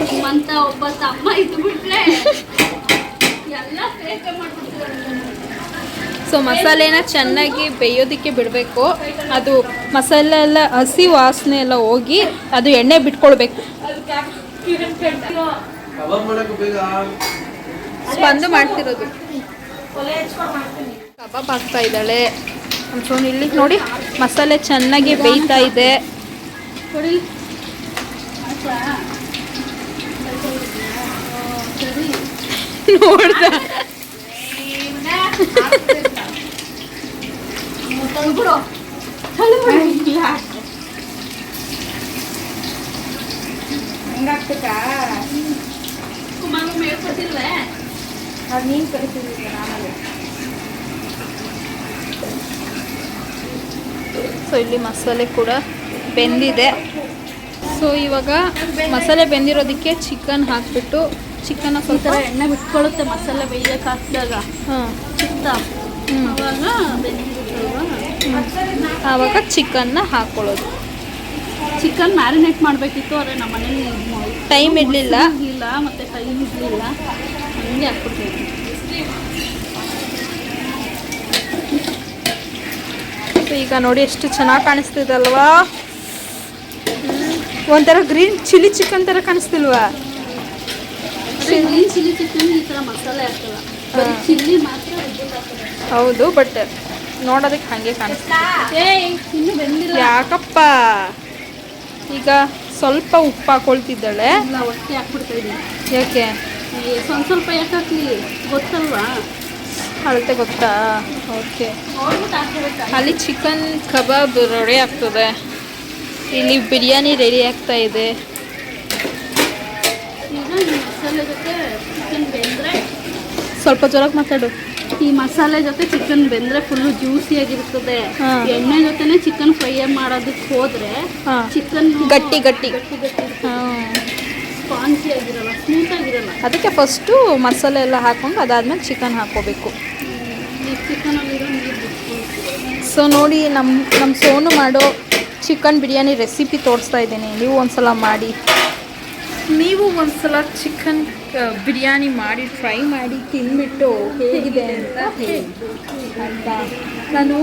ನಿಮ್ಮಂತ ಒಬ್ಬ ತಮ್ಮ ಇದ್ದು ಬಿಟ್ರೆ ಎಲ್ಲ ಫೇಕ್ ಮಾಡ್ಬಿಡ್ತಾರೆ ಸೊ ಮಸಾಲೆನ ಚೆನ್ನಾಗಿ ಬೇಯೋದಕ್ಕೆ ಬಿಡಬೇಕು. ಅದು ಮಸಾಲೆ ಎಲ್ಲ ಹಸಿ ವಾಸನೆ ಎಲ್ಲ ಹೋಗಿ ಅದು ಎಣ್ಣೆ ಬಿಟ್ಕೊಳ್ಬೇಕು. ಬಂದು ಮಾಡ್ತಿರೋದು. ಕಬಾಬ್ ಹಾಕ್ತಾ ಇದ್ದಾಳೆ. ಇಲ್ಲಿ ನೋಡಿ ಮಸಾಲೆ ಚೆನ್ನಾಗಿ ಬೇಯ್ತಾ ಇದೆ. ಕೊಡಿ ಆಯ್ತಾ? ತಳ್ಬಿಡು ಸರ್ ಸೊ ಇಲ್ಲಿ ಮಸಾಲೆ ಕೂಡ ಬೆಂದಿದೆ. ಸೊ ಇವಾಗ ಮಸಾಲೆ ಬೆಂದಿರೋದಕ್ಕೆ ಚಿಕನ್ ಹಾಕ್ಬಿಟ್ಟು ಚಿಕನ್ ಸ್ವಲ್ಪ ಎಣ್ಣೆ ಬಿಟ್ಕೊಳ್ಳುತ್ತೆ ಮಸಾಲೆ ಬೇಯಕ್ಕೆ ಹಾಕಿದಾಗ. ಹಾಂ. ಚಿಕ್ಕ ಹ್ಮ್. ಆವಾಗ ಚಿಕನ್ನ ಹಾಕ್ಕೊಳ್ಳೋದು ಚಿಕನ್ ಮ್ಯಾರಿನೇಟ್ ಮಾಡಬೇಕಿತ್ತು ಆದರೆ ನಮ್ಮ ಮನೇಲಿ ಟೈಮ್ ಇರಲಿಲ್ಲ. ಇಲ್ಲ ಮತ್ತೆ ಟೈಮ್ ಇರಲಿಲ್ಲ. ಹಂಗೆ ಹಾಕ್ಬಿಡ್ತೀನಿ. ಸೊ ಈಗ ನೋಡಿ ಎಷ್ಟು ಚೆನ್ನಾಗಿ ಕಾಣಿಸ್ತಿದೆ ಅಲ್ವಾ ಒಂಥರ ಗ್ರೀನ್ ಚಿಲ್ಲಿ ಚಿಕನ್ ಥರ ಕಾಣಿಸ್ತಿಲ್ವಾ? ಅದೇ ಚಿಲ್ಲಿ ಚಿಕನ್ ಈ ಥರ ಮಸಾಲೆ ಹಾಕಲ್ಲ ಬರೀ ಚಿಲ್ಲಿ ಮಾತ್ರ ರುಬ್ಬಿಟ್ಟು ಹೌದು ಬಟ್ ನೋಡೋದಕ್ಕೆ ಹಾಗೆ ಕಾಣಿಸ್ತಿದೆ. ಯಾಕಪ್ಪ? ಈಗ ಸ್ವಲ್ಪ ಉಪ್ಪು ಹಾಕೊಳ್ತಿದ್ದಾಳೆ. ಯಾಕೆ? ಸ್ವಲ್ಪ ಸ್ವಲ್ಪ ಯಾಕಾಕ್ಲಿ ಗೊತ್ತಲ್ವಾ? ಅಳತೆ ಗೊತ್ತಾ? ಓಕೆ. ಅಲ್ಲಿ ಚಿಕನ್ ಕಬಾಬ್ ರೆಡಿ ಆಗ್ತದೆ. ಇಲ್ಲಿ ಬಿರಿಯಾನಿ ರೆಡಿ ಆಗ್ತಾ ಇದೆ. ಸ್ವಲ್ಪ ಜೋರಾಗಿ ಮಾತಾಡು. ಈ ಮಸಾಲೆ ಜೊತೆ ಚಿಕನ್ ಬೆಂದ್ರೆ ಫುಲ್ ಜ್ಯೂಸಿ ಆಗಿರ್ತದೆ ಎಣ್ಣೆ ಜೊತೆನೆ ಚಿಕನ್ ಫ್ರೈ ಮಾಡೋದಕ್ಕೆ ಹೋದ್ರೆ ಚಿಕನ್ ಗಟ್ಟಿ ಗಟ್ಟಿ. ಗಟ್ಟಿ ಗಟ್ಟಿ ಆಗಿರಲ್ಲ ಅದಕ್ಕೆ ಫಸ್ಟು ಮಸಾಲೆ ಎಲ್ಲ ಹಾಕೊಂಡು ಅದಾದಮೇಲೆ ಚಿಕನ್ ಹಾಕ್ಕೋಬೇಕು. ಚಿಕನಲ್ಲಿರೋ ನೀರು ಸೊ ನೋಡಿ ನಮ್ಮ ನಮ್ಮ ಸೋನು ಮಾಡೋ ಚಿಕನ್ ಬಿರಿಯಾನಿ ರೆಸಿಪಿ ತೋರಿಸ್ತಾ ಇದ್ದೀನಿ. ನೀವು ಒಂದ್ಸಲ ಮಾಡಿ. ನೀವು ಒಂದ್ಸಲ ಚಿಕನ್ ಬಿರಿಯಾನಿ ಮಾಡಿ ಟ್ರೈ ಮಾಡಿ ತಿಂದ್ಬಿಟ್ಟು ಹೇಗಿದೆ ಅಂತ ಹೇಳಿ. ಆಯ್ತಾ? ನಾನು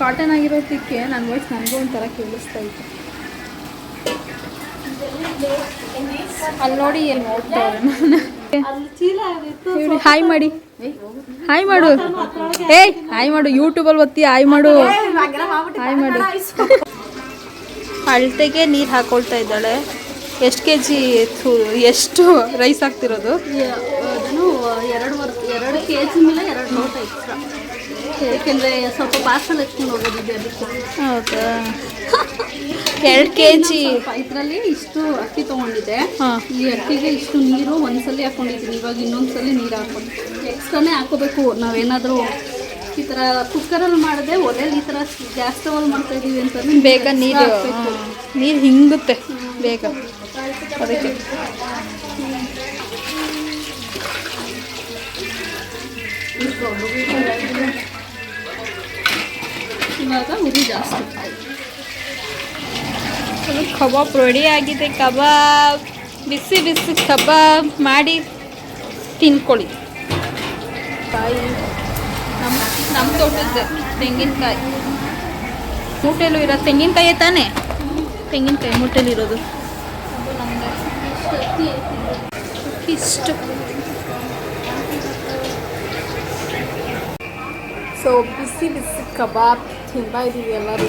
ಕಾಟನ್ ಆಗಿರೋದಕ್ಕೆ ನನ್ನ ವಾಯ್ಸ್ ನನಗೂ ಒಂಥರ ಕೇಳಿಸ್ತಾ ಇತ್ತು. ಅಲ್ಲಿ ನೋಡಿ ಏನು ನಾನು ಹಾಯ್ ಮಾಡಿ. ಹಾಯ್ ಮಾಡು. ಏಯ್ ಹಾಯ್ ಮಾಡು. ಯೂಟ್ಯೂಬಲ್ಲಿ ಒತ್ತಿ ಹಾಯ್ ಮಾಡು. ಹಾಯ್ ಮಾಡು. ಅಳತೆಗೆ ನೀರು ಹಾಕೊಳ್ತಾ ಇದ್ದಾಳೆ. ಎಷ್ಟು ಕೆ ಜಿ ಎಷ್ಟು ರೈಸ್ ಆಗ್ತಿರೋದು ಎರಡು ವರ್ ಎರಡು ಕೆ ಜಿ ಮೇಲೆ ಎರಡು ಲೋಟ ಎಕ್ಸ್ಟ್ರಾ ಯಾಕೆಂದರೆ ಸ್ವಲ್ಪ ಪಾರ್ಸಲ್ ಎತ್ಕೊಂಡು ಹೋಗೋದಿದೆ ಅದಕ್ಕೆ. ಹೌದಾ? ಎರಡು ಕೆ ಜಿ ಇದರಲ್ಲಿ ಇಷ್ಟು ಅಕ್ಕಿ ತೊಗೊಂಡಿದ್ದೆ. ಈ ಅಕ್ಕಿಗೆ ಇಷ್ಟು ನೀರು ಒಂದ್ಸಲಿ ಹಾಕೊಂಡಿದ್ದೀನಿ. ಇವಾಗ ಇನ್ನೊಂದ್ಸಲಿ ನೀರು ಹಾಕೊಂಡು ಎಕ್ಸ್ಟ್ರಾನೇ ಹಾಕೋಬೇಕು ನಾವೇನಾದರೂ ಈ ಥರ ಕುಕ್ಕರಲ್ಲಿ ಮಾಡಿದೆ ಒಲೆಯಲ್ಲಿ ಈ ಥರ ಗ್ಯಾಸ್ ಸ್ಟವಲ್ಲಿ ಮಾಡ್ತಾ ಇದೀವಿ ಅಂತಂದ್ರೆ ಬೇಗ ನೀರು ನೀರು ಹಿಂಗುತ್ತೆ ಬೇಗ. ಅದಕ್ಕೆ. ಇವಾಗ ಉರಿ ಜಾಸ್ತಿ. ಕಬಾಬ್ ರೆಡಿ ಆಗಿದೆ. ಕಬಾಬ್, ಬಿಸಿ ಬಿಸಿ ಕಬಾಬ್ ಮಾಡಿ ತಿನ್ಕೊಳ್ಳಿ. ಕಾಯಿ ನಮ್ಮ ನಮ್ಮ ತೋಟದ ತೆಂಗಿನಕಾಯಿ. ಮೂಟೆಲು ಇರೋ ತೆಂಗಿನಕಾಯಿ ತಾನೇ? ತೆಂಗಿನಕಾಯಿ ಮೂಟೆಲಿರೋದು ಇಷ್ಟು. ಸೊ ಬಿಸಿ ಬಿಸಿ ಕಬಾಬ್ ತಿಂತಾ ಇದೀವಿ ಎಲ್ಲರೂ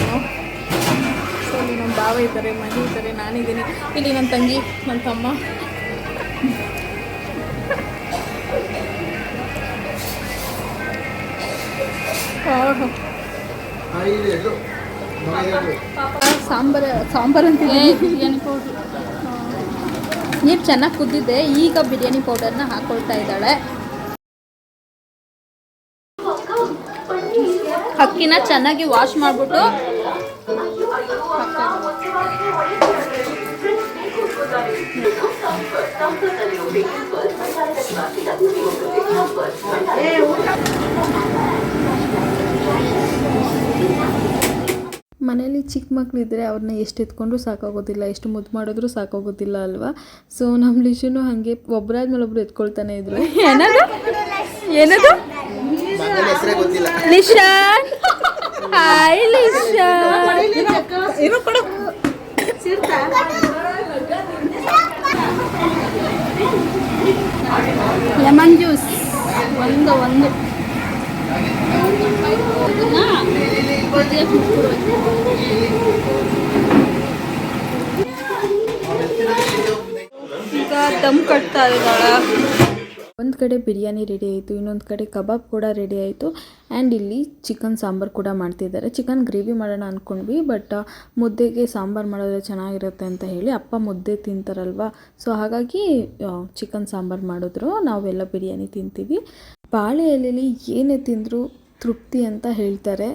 ಇಲ್ಲಿ ನಮ್ಮ ಭಾವ ಇದ್ದಾರೆ ಮನೆ ಇದ್ದಾರೆ ನಾನಿದ್ದೀನಿ. ಇಲ್ಲಿ ನನ್ನ ತಂಗಿ ನನ್ನ ತಮ್ಮ. ಸಾಂಬಾರ ಸಾಂಬಾರು ಅಂತ ಬಿರಿಯಾನಿ ಪೌಡರ್. ನೀರು ಚೆನ್ನಾಗಿ ಕುದ್ದಿದ್ದೆ ಈಗ ಬಿರಿಯಾನಿ ಪೌಡರ್ನ ಹಾಕೊಳ್ತಾ ಇದ್ದಾಳೆ. ಅಕ್ಕಿನ ಚೆನ್ನಾಗಿ ವಾಶ್ ಮಾಡಿಬಿಟ್ಟು ಮನೇಲಿ ಚಿಕ್ಕ ಮಕ್ಕಳಿದ್ರೆ ಅವ್ರನ್ನ ಎಷ್ಟು ಎತ್ಕೊಂಡ್ರೂ ಸಾಕಾಗೋದಿಲ್ಲ ಎಷ್ಟು ಮುದ್ದು ಮಾಡಿದ್ರು ಸಾಕಾಗೋದಿಲ್ಲ ಅಲ್ವಾ? ಸೊ ನಮ್ಮ ಲಿಶುನು ಹಾಗೆ ಒಬ್ಬರಾದ್ಮೇಲೆ ಒಬ್ರು ಎತ್ಕೊಳ್ತಾನೆ ಇದ್ರು. ಏನದು? ಏನದು? Nishan hi Nishan lemon juice ಒಂದು ಒಂದು. ಈಗ ದಮ್ ಕಟ್ತಾ ಇದ್ದಾಳೆ. ಒಂದು ಕಡೆ ಬಿರಿಯಾನಿ ರೆಡಿ ಆಯಿತು, ಇನ್ನೊಂದು ಕಡೆ ಕಬಾಬ್ ಕೂಡ ರೆಡಿ ಆಯಿತು. ಆ್ಯಂಡ್ ಇಲ್ಲಿ ಚಿಕನ್ ಸಾಂಬಾರು ಕೂಡ ಮಾಡ್ತಿದ್ದಾರೆ. ಚಿಕನ್ ಗ್ರೇವಿ ಮಾಡೋಣ ಅಂದ್ಕೊಂಡ್ವಿ ಬಟ್ ಮುದ್ದೆಗೆ ಸಾಂಬಾರು ಮಾಡಿದ್ರೆ ಚೆನ್ನಾಗಿರುತ್ತೆ ಅಂತ ಹೇಳಿ ಅಪ್ಪ ಮುದ್ದೆ ತಿಂತಾರಲ್ವ? ಸೊ ಹಾಗಾಗಿ ಚಿಕನ್ ಸಾಂಬಾರು ಮಾಡಿದ್ರು. ನಾವೆಲ್ಲ ಬಿರಿಯಾನಿ ತಿಂತೀವಿ. ಬಾಳೆ ಎಲೆಯಲ್ಲಿ ಏನೇ ತಿಂದರೂ ತೃಪ್ತಿ ಅಂತ ಹೇಳ್ತಾರೆ.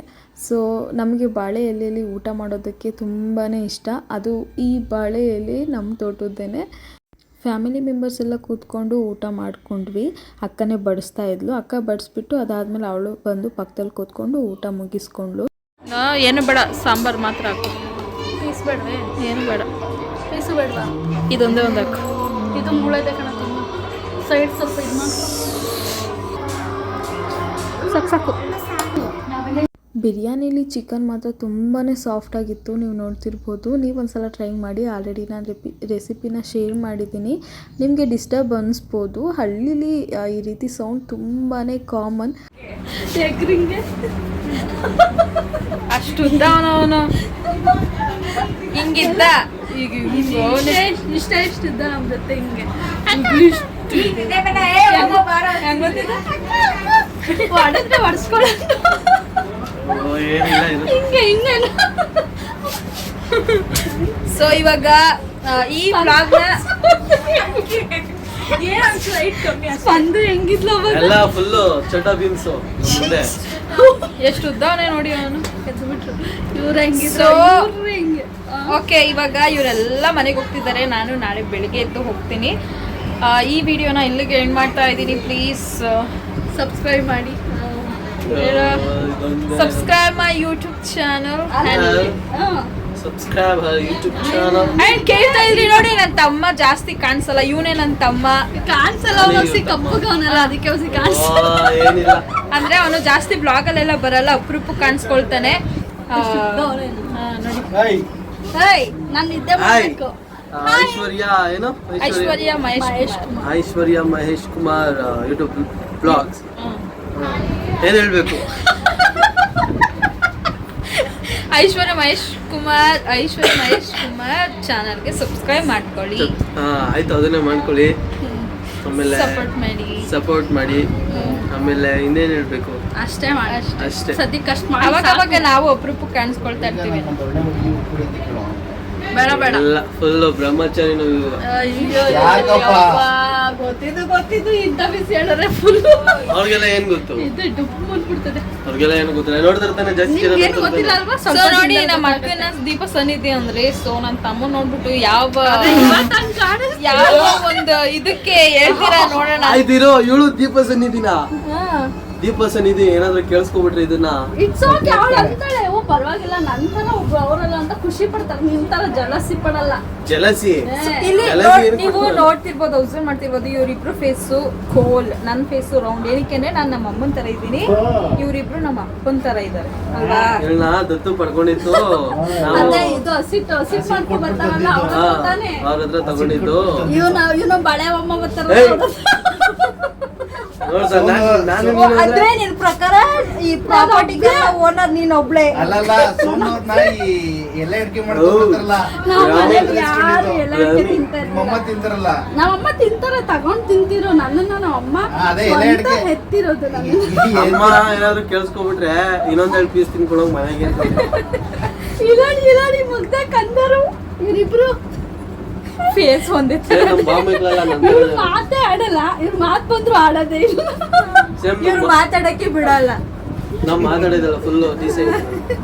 ಸೊ ನಮಗೆ ಬಾಳೆ ಎಲೆಯಲ್ಲಿ ಊಟ ಮಾಡೋದಕ್ಕೆ ತುಂಬಾ ಇಷ್ಟ. ಅದು ಈ ಬಾಳೆ ಎಲೆ ನಮ್ಮ ತೋಟದ್ದೇನೆ. ಫ್ಯಾಮಿಲಿ ಮೆಂಬರ್ಸ್ ಎಲ್ಲ ಕೂತ್ಕೊಂಡು ಊಟ ಮಾಡ್ಕೊಂಡ್ವಿ. ಅಕ್ಕನೇ ಬಡಿಸ್ತಾ ಇದ್ಲು. ಅಕ್ಕ ಬಡಿಸ್ಬಿಟ್ಟು ಅದಾದ್ಮೇಲೆ ಅವಳು ಬಂದು ಪಕ್ಕದಲ್ಲಿ ಕೂತ್ಕೊಂಡು ಊಟ ಮುಗಿಸ್ಕೊಂಡ್ಳು. ಏನು ಬೇಡ ಸಾಂಬಾರು ಮಾತ್ರ ಹಾಕು. ಪೀಸ್ ಬೇಡವೇ? ಏನು ಬೇಡ. ಪೀಸು ಬೇಡವಾ? ಇದೊಂದೇ ಒಂದು ಹಾಕು. ಇದು ಮುಳೆದೆ ಕಣ ಸೈಡ್ ಸ್ವಲ್ಪ ಇದು ಮಾಡಿ ಸಾಕು ಸಾಕು. ಬಿರಿಯಾನಿಲಿ ಚಿಕನ್ ಮಾತ್ರ ತುಂಬಾ ಸಾಫ್ಟಾಗಿತ್ತು ನೀವು ನೋಡ್ತಿರ್ಬೋದು. ನೀವು ಒಂದ್ಸಲ ಟ್ರೈ ಮಾಡಿ ಆಲ್ರೆಡಿ ನಾನು ರೆಪಿ ರೆಸಿಪಿನ ಶೇರ್ ಮಾಡಿದ್ದೀನಿ. ನಿಮಗೆ ಡಿಸ್ಟರ್ಬ್ ಅನ್ನಿಸ್ಬೋದು ಹಳ್ಳಿಲಿ ಈ ರೀತಿ ಸೌಂಡ್ ತುಂಬಾ ಕಾಮನ್ ಅಷ್ಟು ಹಿಂಗಿದ್ದ. ಈಗ ಇಷ್ಟ ಇಷ್ಟಿದ್ದ ನಮ್ಮ ಜೊತೆ ಹಿಂಗೆ. ಹೊಡೆದ್ರೆ ಹೊಡ್ಸ್ಕೊಳ್ಳೋದು ಏನಿಲ್ಲ ಇದು ಹಿಂಗೆ ಹಿಂಗೆ. ಸೊ ಇವಾಗ ಆ, ಈ ಬ್ಲಾಗ್ನ ಸ್ಪಂದು ಹೆಂಗಿದ್ಲು ಅವಾಗ? ಎಲ್ಲ ಫುಲ್ಲು ಚಟ ಬೀನ್ಸು ಮುಂದೆ ಎಷ್ಟು ಉದ್ದವನೇ ನೋಡಿ ಅವನು. ಬಿಟ್ರು ಇವ್ರು ಹೆಂಗಿದ್ರು? So- ಇವ್ರು ಹೆಂಗೆ? ಓಕೆ ಇವಾಗ ಇವರೆಲ್ಲ ಮನೆಗೆ ಹೋಗ್ತಿದ್ದಾರೆ. ನಾನು ನಾಳೆ ಬೆಳಿಗ್ಗೆ ಎದ್ದು ಹೋಗ್ತೀನಿ. ಆ, ಈ ವಿಡಿಯೋನ ಇಲ್ಲಿಗೆ ಎಂಡ್ ಮಾಡ್ತಾ ಇದ್ದೀನಿ. ಪ್ಲೀಸ್ ಸಬ್ಸ್ಕ್ರೈಬ್ ಮಾಡಿ. Subscribe my YouTube channel subscribe YouTube channel and ಕೇಳ್ತಾ ಇದ್ರಿ ನೋಡಿ ನನ್ನ ತಮ್ಮ ಜಾಸ್ತಿ ಕಾಣಿಸಲ್ಲ ಇವನೇ ನನ್ನ ತಮ್ಮ. ಕಾಣಿಸಲ್ಲ ಅವನಿಗೆ ಕಪ್ಪಗವನಲ್ಲ ಅದಕ್ಕೆ ಅವನಿಗೆ ಕಾಣಿಸಲ್ಲ. ಏನಿಲ್ಲ. ಅಂದ್ರೆ ಅವನು ಜಾಸ್ತಿ ಬ್ಲಾಗ್ ಅಲ್ಲೆಲ್ಲ ಬರಲ್ಲ ಅಪರೂಪ ಕಾಣಿಸ್ಕೊಳ್ತಾನೆ. ನಾನು ನಿದ್ದೆ ಮಾಡ್ಬೇಕು. ಐಶ್ವರ್ಯ ಏನು? Aishwarya. Mahesh Kumar. Aishwarya Mahesh Kumar YouTube vlogs. ಏನ್ ಹೇಳಬೇಕು. ಐಶ್ವರ್ಯ ಮಹೇಶ್ ಕುಮಾರ್ ಐಶ್ವರ್ಯ ಮಹೇಶ್ ಕುಮಾರ್ ಚಾನಲ್ಗೆ ಸಬ್ಸ್ಕ್ರೈಬ್ ಮಾಡ್ಕೊಳ್ಳಿ. ಹಾಂ ಆಯ್ತು ಅದನ್ನೇ ಮಾಡ್ಕೊಳ್ಳಿ. ಆಮೇಲೆ ಸಪೋರ್ಟ್ ಮಾಡಿ. ಸಪೋರ್ಟ್ ಮಾಡಿ. ಆಮೇಲೆ ಇನ್ನೇನು ಹೇಳಬೇಕು? ಅಷ್ಟೇ ಮಾಡಿ ಅಷ್ಟೇ. ಸದ್ಯಕ್ಕೆ ಅಷ್ಟು ಅವಾಗ ಅವಾಗ ನಾವು ಅಪರೂಪ ಕಾಣಿಸ್ಕೊಳ್ತಾ ಇರ್ತೀವಿ. ಬೇಡ ಬೇಡ. ಎಲ್ಲ ಫುಲ್ ಬ್ರಹ್ಮಚಾರಿ ನಾವು ಅಯ್ಯೋ ಗೊತ್ತಿದ್ದು ಗೊತ್ತಿದ್ದು ಇಂಥ ಬಿಸಿ ಹೇಳಿದ್ರೆ ಫುಲ್ ಅವ್ರಿಗೆಲ್ಲ ಏನ್ ಗೊತ್ತು? ಇದು ಡುಪ್ ಬಂದ್ಬಿಡ್ತದೆ. ಅವ್ರಿಗೆಲ್ಲ ಏನು ಗೊತ್ತಿಲ್ಲ ನೋಡಿದ್ರೆ ತಾನೇ ಜಾಸ್ತಿ ಜನ ಏನು ಗೊತ್ತಿಲ್ಲ ನೋಡ್ತಾರೆ. ಅಲ್ವಾ? ಸೊ ಸ್ವಲ್ಪ ನೋಡಿ ನಮ್ಮ ಅಕ್ಕನ ದೀಪ ಸನ್ನಿಧಿ ಅಂದ್ರೆ ಸೊ ನನ್ನ ತಮ್ಮ ನೋಡ್ಬಿಟ್ಟು ಯಾವ ಇವತ್ತು ಹಂಗ್ ಕಾಣಿಸ್ತಿದೆ. ಯಾವ ಒಂದು ಇದಕ್ಕೆ ಹೇಳ್ತೀರಾ ನೋಡೋಣ. ಇದಿರೋ ಇರೋ ಇವಳು ದೀಪ ಸನ್ನಿಧಿನ. ದೀಪ ಸನ್ನಿಧಿ ಏನಾದ್ರು ಕೇಳಿಸ್ಕೊಬಿಟ್ರೆ ಇದನ್ನ? ಇಟ್ಸ್ ಓಕೆ ಅವಳು ಅಂತಾಳೆ. ಓ ಪರವಾಗಿಲ್ಲ ನನ್ನ ತರ ಒಬ್ರು ಅವರಲ್ಲ ಅಂತ ಖುಷಿ ಪಡ್ತಾರೆ. ನಿಮ್ ತರ ಜಲಸಿ ಪಡಲ್ಲ. ಜಲಸಿ ಇಲ್ಲಿ ನೀವು ನೋಡ್ತಿರ್ಬೋದು ಅಬ್ಸರ್ವ್ ಮಾಡ್ತಿರ್ಬೋದು ಇವ್ರಿಬ್ರು ಫೇಸು ಕೋಲ್ ನನ್ನ ಫೇಸು ರೌಂಡ್ ಏನಕ್ಕೆ ಅಂದ್ರೆ ನಾನು ನಮ್ಮ ಅಮ್ಮನ ತರ ಇದ್ದೀನಿ. ಇವ್ರಿಬ್ರು ನಮ್ಮ ಅಪ್ಪನ ತರ ಇದ್ದಾರೆ. ಅಲ್ವಾ? ದತ್ತು ಪಡ್ಕೊಂಡಿತ್ತು ಅದೇ ಇದು ಹಸಿಟ್ಟು ಹಸಿಟ್ ಮಾಡ್ಕೊಂಡ್ ಬರ್ತಾರಲ್ಲ ಅವ್ರ ಹತ್ರ ತಾನೇ? ಅವ್ರ ಹತ್ರ ತಗೊಂಡಿದ್ದು. ಇವನು ಇವನು ಬಳೆ ಅಮ್ಮ ಬರ್ತಾರ ಏಯ್. ನೋಡ್ದ ನಾನ್- ನಾನು ನೀನು ಅಂದ್ರೆ- ನಿನ್ ಪ್ರಕಾರ ಈ ಪ್ರಾಪರ್ಟಿಗೆ ಓನರ್ ನೀನ್ ಒಬ್ಳೆ? ಅಲ್ಲಲ್ಲ ಸೋಮವ್ರನ್ನ ಈ ಎಲ್ಲ ಯಾವ- ಮನೇಲಿ ಯಾರು ಎಲ್ಲ ರಾಮಿ. ತಿಂತಾ ನಿಮ್ಮಮ್ಮ ತಿಂತಾರಲ್ಲ? ನಮ್ಮಮ್ಮ ತಿಂತಾರೆ ತಗೊಂಡ್ ತಿಂತಿರೋ. ನನ್ನನ್ನ ನಮ್ಮಮ್ಮ ಆ, ಅದೇ ಎಲೆ ಸ್ವಂತ ಅಡ್ಗೆ. ಹೆತ್ತಿರೋದು ನನ್ನ ಅಮ್ಮ ಏನಾದ್ರು ಕೇಳಿಸ್ಕೊಬಿಟ್ರೆ ಇನ್ನೊಂದೆರಡು ಪೀಸ್ ತಿನ್ಕೊಳಂಗ್ ಮನೆಗೆ ಇಲ್ಲ ಇಲಾಡಿ ಇಲಾಡಿ ಮುಗ್ದ ಕಂದರು. ಇವರಿಬ್ರು ಫೇಸ್ ಒಂದೇ ಬಾಂಬೆಗಳೆಲ್ಲ ಇವ್ರು ಮಾತೇ ಆಡಲ್ಲ ಇವ್ರು ಮಾತ್ ಬಂದ್ರು ಆಡೋದೇ ಇಲ್ಲ. ಇವ್ರು ಮಾತಾಡಕ್ಕೆ ಬಿಡಲ್ಲ. ನಾವ್ ಮಾತಾಡಿದಲ್ಲ ಫುಲ್ ಡೀಸೆಂಟ್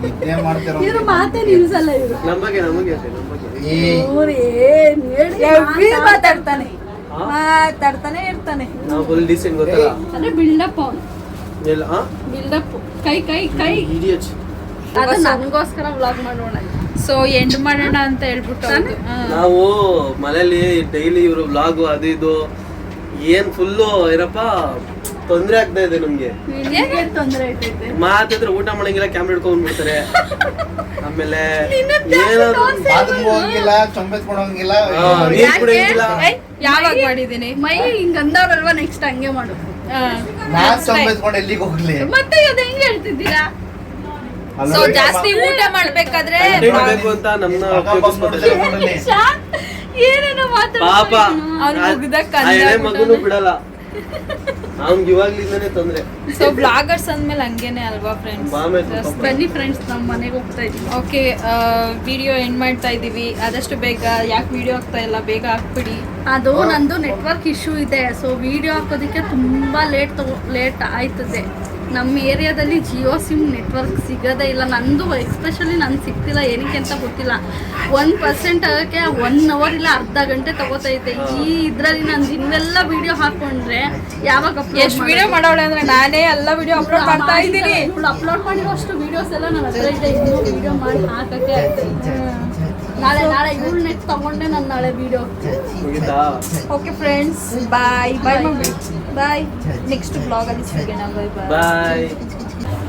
ನಿದ್ದೆ ಮಾಡ್ತಾರ ಇವ್ರು ಮಾತೇ ನಿಲ್ಸಲ್ಲ ಇವ್ರು. ನಮ್ಮ ಬಗ್ಗೆ ನಮಗೆ. ಇವ್ರು ಏನ್ ಹೇಳಿ ಮಾತಾಡ್ತಾನೆ? ಮಾತಾಡ್ತಾನೆ ಇರ್ತಾನೆ. ನಾವು ಫುಲ್ ಡೀಸೆಂಟ್ ಗೊತ್ತಲ್ಲ? ಅಂದ್ರೆ ಬಿಲ್ಡಪ್ ಅವ್ನು. ಎಲ್ಲ ಬಿಲ್ಡಪ್ ಕೈ ಕೈ ಕೈ. ಇಡಿಯಟ್ಸ್ ಅದು ನನಗೋಸ್ಕರ ವ್ಲಾಗ್ ಮಾಡೋಣ. ಸೊ ಎಂಡ್ ಮಾಡೋಣ ಅಂತ ಹೇಳ್ಬಿಟ್ಟು. ನಾವು ಮನೇಲಿ ಡೈಲಿ ಇವರು ವ್ಲಾಗು ಅದು ಇದು ಏನ್ ಫುಲ್ಲು ಏನಪ್ಪ ತೊಂದ್ರೆ ಆಗ್ತಾ ಇದೆ ನಮ್ಗೆ. ಮಾತಾದ್ರೆ ತೊಂದರೆ ಐತೈತೆ ಮಾತಿದ್ರೆ ಊಟ ಮಾಡಂಗಿಲ್ಲ ಕ್ಯಾಮ್ರಾ ಹಿಡ್ಕೊಂಡ್ ಬಿಡ್ತಾರೆ. ಆಮೇಲೆ ಯಾವಾಗ ಮಾಡಿದೀನಿ ಮೈ ಹಿಂಗ್ ಅಂದವ್ರಲ್ವಾ ನೆಕ್ಸ್ಟ್ ಹಂಗೆ ಮಾಡು ಎಲ್ಲಿಗೆ ಹೋಗ್ಲಿ? ಮತ್ತೆ ಅದ ಹೆಂಗ್ ಹೇಳ್ತಿದ್ದೀರಾ? ಸೊ ಜಾಸ್ತಿ ಊಟ ಮಾಡ್ಬೇಕಾದ್ರೆ Content ಬೇಕು ಅಂತ ಶಾಂತ್, ಏನೇನೋ ಪಾಪ. ಕಂದ ಎಳೆ ಆಗ್ಬಿಟ್ಟಾನೆ. ಮಗುನು ಬಿಡಲ್ಲ. ಅವ್ನ್ಗೆ ಇವಾಗ್ಲಿಂದಾನೇ ತೊಂದ್ರೆ. ಸೊ ಬ್ಲಾಗರ್ಸ್ ಅಂದ್ಮೇಲೆ ಹಂಗೇನೆ ಅಲ್ವಾ ಫ್ರೆಂಡ್ಸ್ ಪಾಪ. ಬನ್ನಿ ಫ್ರೆಂಡ್ಸ್ ನಮ್ಮ ಮನೆಗೆ ಹೋಗ್ತಾ ಇದೀವಿ ಓಕೆ ವಿಡಿಯೋ ಎಂಡ್ ಮಾಡ್ತಾ ಇದೀವಿ ಆದಷ್ಟು ಬೇಗ ಯಾಕೆ ವಿಡಿಯೋ ಆಗ್ತಾ ಇಲ್ಲ ಬೇಗ ಹಾಕ್ಬಿಡಿ. ಅದು ನಂದು ನೆಟ್ವರ್ಕ್ ಇಶ್ಯೂ ಇದೆ. ಸೊ ವಿಡಿಯೋ ಹಾಕೋದಕ್ಕೆ ತುಂಬಾ ಲೇಟ್ ತಗೋ ಲೇಟ್ ಆಯ್ತದೆ. ನಮ್ಮ ಏರಿಯಾದಲ್ಲಿ ಜಿಯೋ ಸಿಮ್ ನೆಟ್ವರ್ಕ್ ಸಿಗೋದೇ ಇಲ್ಲ. ನಂದು ಎಸ್ಪೆಷಲಿ ನನ್ಗೆ ಸಿಗ್ತಿಲ್ಲ ಏನಕ್ಕೆ ಅಂತ ಗೊತ್ತಿಲ್ಲ. ಒನ್ ಪರ್ಸೆಂಟ್ ಆಗೋಕ್ಕೆ ಒನ್ ಅವರ್ ಇಲ್ಲ ಅರ್ಧ ಗಂಟೆ ತಗೋತೈತೆ ಈ ಇದರಲ್ಲಿ ನಾನು ಇನ್ನೆಲ್ಲ ವಿಡಿಯೋ ಹಾಕೊಂಡ್ರೆ ಯಾವಾಗ ಎಷ್ಟು ವಿಡಿಯೋ ಮಾಡೋಳೆ ಅಂದ್ರೆ ನಾನೇ ಎಲ್ಲ ವಿಡಿಯೋ ಅಪ್ಲೋಡ್ ಮಾಡ್ತಾ ಇದ್ದೀನಿ. ಅಪ್ಲೋಡ್ ಅಪ್ಲೋಡ್ ಮಾಡಿರೋಷ್ಟು ವಿಡಿಯೋಸ್ ಎಲ್ಲ ನಾನು ಇದೆ. ಇನ್ನೂ ವಿಡಿಯೋ ಮಾಡಿ ಹಾಕಕ್ಕೆ. ಆಗ್ತೈತೆ ನಾಳೆ ನಾಳೆ ಇವಳು ನೆಟ್ ತಗೊಂಡೆ ನಾನು ನಾಳೆ video okay friends bye bye bye next ಬ್ಲಾಗಲ್ಲಿ ಸಿಗೋಣ. ಬಾಯ್ ಬಾಯ್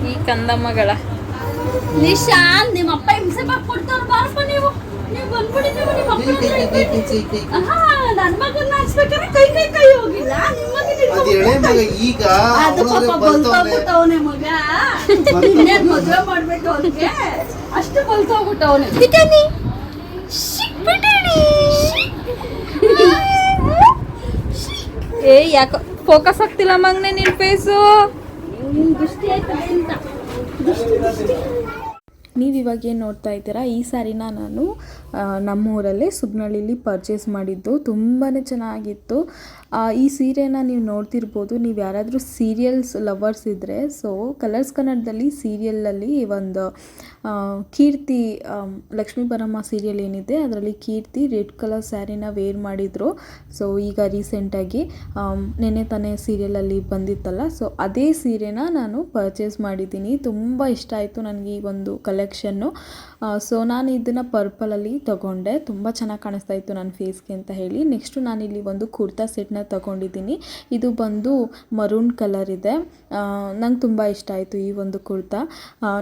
ಈ ಕಂದಮ್ಮಗಳ ನಿಶಾಂತ್ ನಿಮ್ಮ ಅಪ್ಪ ಹಿಂಸೆ ಕೊಡ್ತಾರ ಬಾರಪ್ಪ ನೀವು. ನೀವು ಬಂದ್ಬಿಡಿ ನೀವು ನಿಮ್ಮ ಅಪ್ಪ ಹಾ ನನ್ನ ಮಗನ್ನ ಹಾಕ್ಸ್ಬೇಕಾದ್ರೆ ಕೈ ಕೈ ಕೈ ಹೋಗಿಲ್ಲ. ನಿಮ್ಮ ಮಗನ ಮಗ ಈಗ ಅದು ಪಾಪ ಬಲ್ತೋಗ್ಬಿಟ್ಟವನೆ ಮಗ. ಇನ್ನೇನ್ ಮದ್ವೆ ಮಾಡ್ಬೇಕು ಅವ್ನಿಗೆ? ಅಷ್ಟು ಬಲ್ತೋಗ್ಬಿಟ್ಟವನೆ ಬಿಟಾನಿ ಏ ಯಾಕೋ ಫೋಕಸ್ ಆಗ್ತಿಲ್ಲ ಮಗ್ನೆ ನಿನ್ ಫೇಸು ನೀವಿವಾಗ ಏನು ನೋಡ್ತಾ ಇದ್ದೀರಾ? ಈ ಸಾರಿನ ನಾನು ನಮ್ಮೂರಲ್ಲೇ ಸುಬ್ನಳ್ಳಿಲಿ ಪರ್ಚೇಸ್ ಮಾಡಿದ್ದು. ತುಂಬಾ ಚೆನ್ನಾಗಿತ್ತು. ಈ ಸೀರೆನ ನೀವು ನೋಡ್ತಿರ್ಬೋದು. ನೀವು ಯಾರಾದರೂ ಸೀರಿಯಲ್ಸ್ ಲವರ್ಸ್ ಇದ್ದರೆ ಸೊ ಕಲರ್ಸ್ ಕನ್ನಡದಲ್ಲಿ ಸೀರಿಯಲಲ್ಲಿ ಒಂದು ಕೀರ್ತಿ ಲಕ್ಷ್ಮೀ ಬರಮ್ಮ ಸೀರಿಯಲ್ ಏನಿದೆ, ಅದರಲ್ಲಿ ಕೀರ್ತಿ ರೆಡ್ ಕಲರ್ ಸ್ಯಾರಿನ ವೇರ್ ಮಾಡಿದರು. ಸೊ ಈಗ ರೀಸೆಂಟಾಗಿ ನೆನೆ ತಾನೇ ಸೀರಿಯಲಲ್ಲಿ ಬಂದಿತ್ತಲ್ಲ. ಸೊ ಅದೇ ಸೀರೆನ ನಾನು ಪರ್ಚೇಸ್ ಮಾಡಿದ್ದೀನಿ. ತುಂಬ ಇಷ್ಟ ಆಯಿತು ನನಗೆ ಈ ಒಂದು ಕಲೆಕ್ಷನ್ನು ಸೊ ನಾನು ಇದನ್ನು ಪರ್ಪಲಲ್ಲಿ ತಗೊಂಡೆ, ತುಂಬ ಚೆನ್ನಾಗಿ ಕಾಣಿಸ್ತಾ ಇತ್ತು ನನ್ನ ಫೇಸ್ಗೆ ಅಂತ ಹೇಳಿ. ನೆಕ್ಸ್ಟು ನಾನಿಲ್ಲಿ ಒಂದು ಕುರ್ತಾ ಸೆಟ್ನ ತಗೊಂಡಿದ್ದೀನಿ. ಇದು ಬಂದು ಮರೂನ್ ಕಲರ್ ಇದೆ. ನಂಗೆ ತುಂಬ ಇಷ್ಟ ಆಯಿತು ಈ ಒಂದು ಕುರ್ತಾ.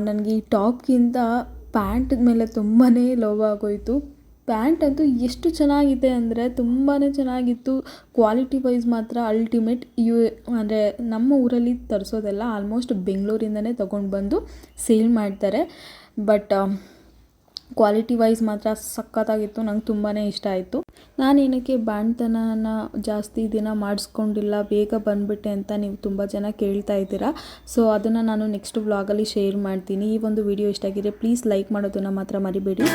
ನನಗೆ ಈ ಟಾಪ್ಗಿಂತ ಪ್ಯಾಂಟ್ ಮೇಲೆ ತುಂಬಾ ಲವ್ ಆಗೋಯಿತು. ಪ್ಯಾಂಟ್ ಅಂತೂ ಎಷ್ಟು ಚೆನ್ನಾಗಿದೆ ಅಂದರೆ ತುಂಬಾ ಚೆನ್ನಾಗಿತ್ತು. ಕ್ವಾಲಿಟಿ ವೈಸ್ ಮಾತ್ರ ಅಲ್ಟಿಮೇಟ್ ಯು, ಅಂದರೆ ನಮ್ಮ ಊರಲ್ಲಿ ತರಿಸೋದೆಲ್ಲ ಆಲ್ಮೋಸ್ಟ್ ಬೆಂಗಳೂರಿಂದನೇ ತೊಗೊಂಡು ಬಂದು ಸೇಲ್ ಮಾಡ್ತಾರೆ. ಬಟ್ ಕ್ವಾಲಿಟಿ ವೈಸ್ ಮಾತ್ರ ಸಖತ್ತಾಗಿತ್ತು, ನಂಗೆ ತುಂಬಾ ಇಷ್ಟ ಆಯಿತು. ನಾನು ಏನಕ್ಕೆ ಬಾಣ್ತನನ ಜಾಸ್ತಿ ದಿನ ಮಾಡಿಸ್ಕೊಂಡಿಲ್ಲ, ಬೇಗ ಬಂದುಬಿಟ್ಟೆ ಅಂತ ನೀವು ತುಂಬ ಜನ ಕೇಳ್ತಾ ಇದ್ದೀರಾ. ಸೊ ಅದನ್ನು ನಾನು ನೆಕ್ಸ್ಟ್ ವ್ಲಾಗಲ್ಲಿ ಶೇರ್ ಮಾಡ್ತೀನಿ. ಈ ಒಂದು ವಿಡಿಯೋ ಇಷ್ಟ ಆಗಿದೆ ಪ್ಲೀಸ್ ಲೈಕ್ ಮಾಡೋದನ್ನು ಮಾತ್ರ ಮರಿಬೇಡಿ.